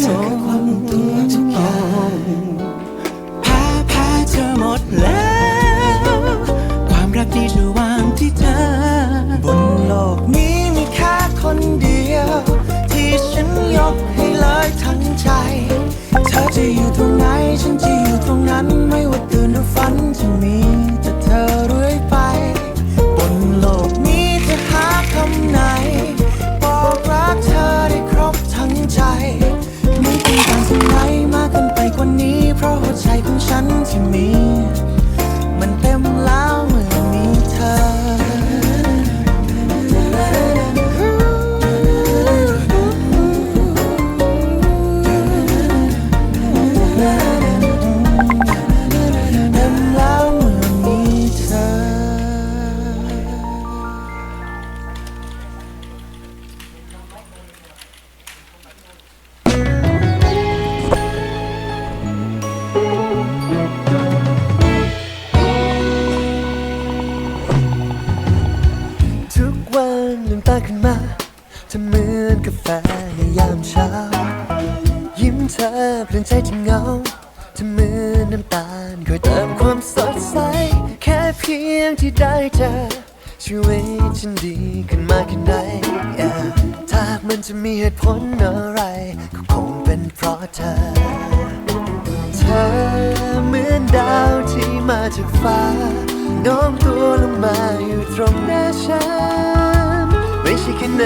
เธ ยามเช้า ยิ้มเธอเปลี่ยนใจที่เงาจะเหมือนน้ำตาลคอยเติมความสดใส แค่เพียงที่ได้เจอชีวิตฉันดีขึ้นมากแค่ไหน yeah ถ้ามันจะมีเหตุผลอะไร ก็คงเป็นเพราะเธอ เธอเหมือนดาวที่มาจากฟ้าโน้มตัวลงมาอยู่ตรงหน้าฉันไม่ใช่แค่ใน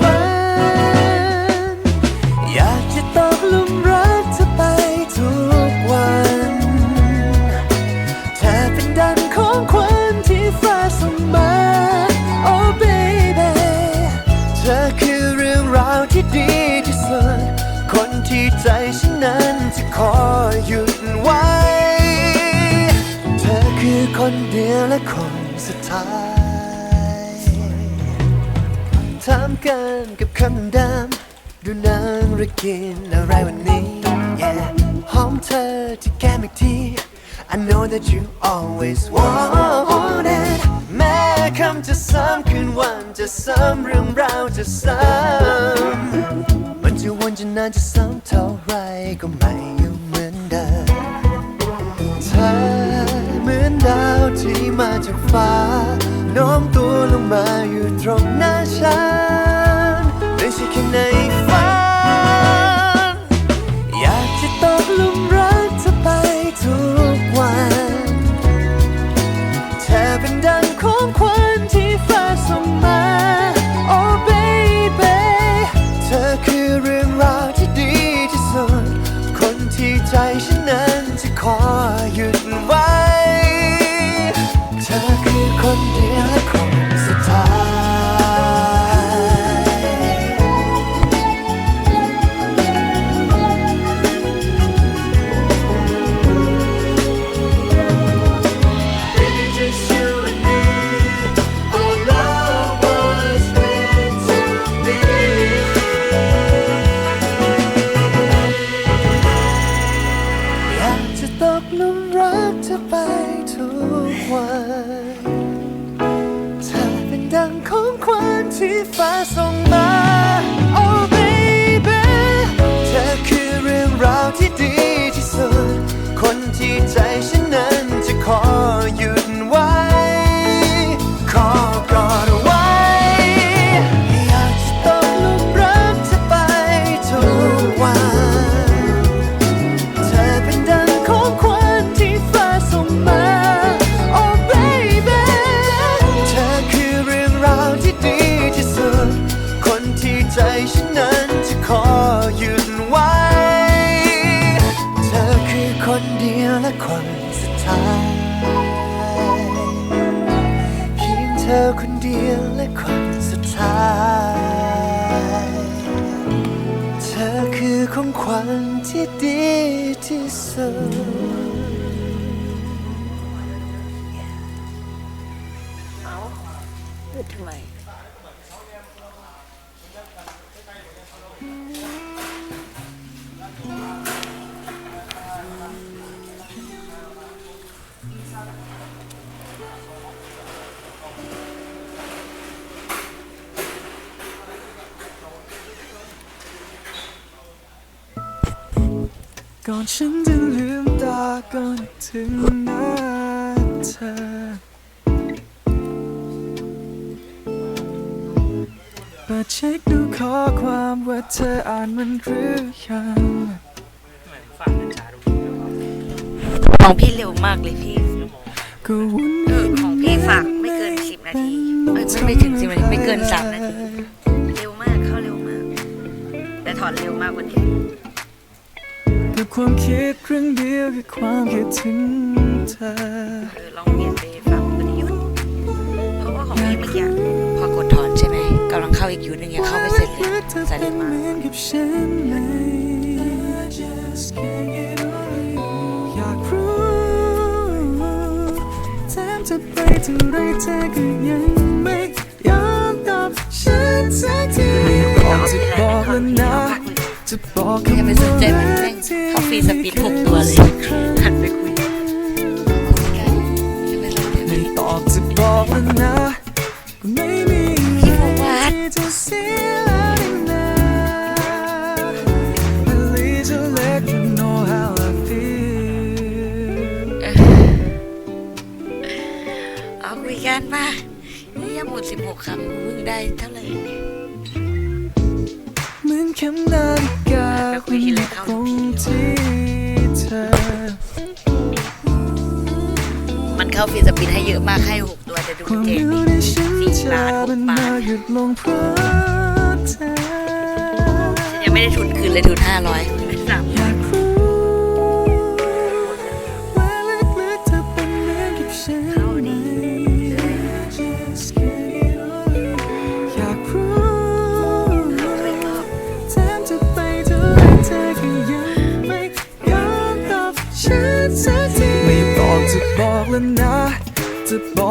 ฝัน ตกลุมรักเธอไปทุกวันเธอเป็นดังของขวัญที่ฟ้าส่งมา Oh baby เธอคือเรื่องราวที่ดีที่สุด คนที่ใจฉันนั้นจะคอยหยุดไว้ เธอคือคนเดียวและคนสุดท้ายถามกันกับคำดำ ดูนังหรือกินอะไรวันนี้ yeah หอมเธอที่แก้มอีกที I know that you always want it แม้คำจะซ้ำคืนวันจะซ้ำเรื่องราวจะซ้ำมันจะวนจะนานจะซ้ำเท่าไรก็ไม่อยู่เหมือนเดิมเธอเหมือนดาวที่มาจากฟ้าโน้มตัวลงมาอยู่ตรง ใจฉันนั้นจะขอย จะตกหลุมรักเธอไปทุกวันเธอเป็นดังของควันที่ฟ้าส่งมา สุดท้ายเพียงเธอคนเดียวและคนสุดท้าย เธอคือของขวัญที่ดีที่สุดพูดทำไม ก่อนฉันจะลืมตาก่อนถึงหน้าเธอ เปิดเช็คดูข้อความว่าเธออ่านมันหรือยัง มองพี่เร็วมากเลยพี่ ของพี่ฝากไม่เกินสิบนาทีเอ้ยไม่ไม่ถึง10นาทีไม่เกินสามนาที เร็วมากเข้าเร็วมาก แต่ถอนเร็วมากกว่านี้กับความคิดเรื่องเดียวคือความคิดถึงเธอเออลองเปลี่ยนไปฟังประยุทธ์เพราะว่าของพี่เมื่อกี้พอกดถอนใช่ไหมกำลังเข้าอีกยูนึงยังเข้าไม่เสร็จเลยใส่เลยมาเหมือนกั เท่าไรเธอก็ยังไม่ยอมตอบฉันสักทีบอกจะบอกแล้วนะจะบอกอย่าไปสนใจมันแม่คอฟฟี่สปีดหกตัวเลยหันไปคุยไม่ตอบจะบอกแล้วนะ นี่ยังหมดสิบหกคำมึงได้เท่าไหร่เนี่ยเหมือนเข็มนาฬิกาไปคุยทีละเข้าตรงที่เธอมันเข้าฟรีสปีดให้เยอะมากให้หกตัวแต่ดูความเก่งรู้ดิที่ฉันสี่จะบาทหมักนบามาทหยุดลงเพราะเธอฉันยังไม่ได้ทุนคืนเลยทุนห้าร้อยสามอย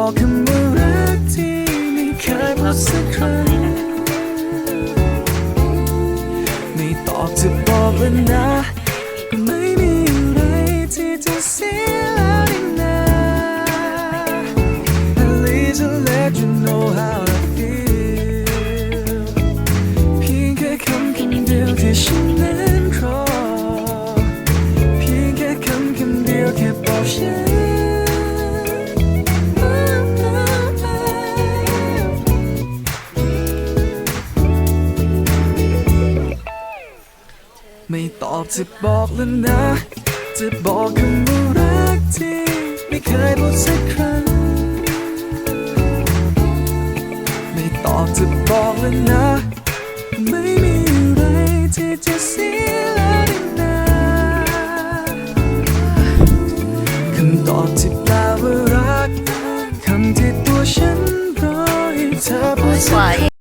บอกคำว่ารักที่ไม่เคยพูดสักครั้งไม่ตอบจะบอกแล้วนะ ตอบจะบอกแล้วนะ จะบอกคำว่ารักที่ไม่เคยพูดสักครั้ง ไม่ตอบจะบอกแล้วนะ ไม่มีอะไรที่จะเสียแล้วนนะคำตอบที่แปลว่ารักคำที่ตัวฉันรอให้เธอพูดสัก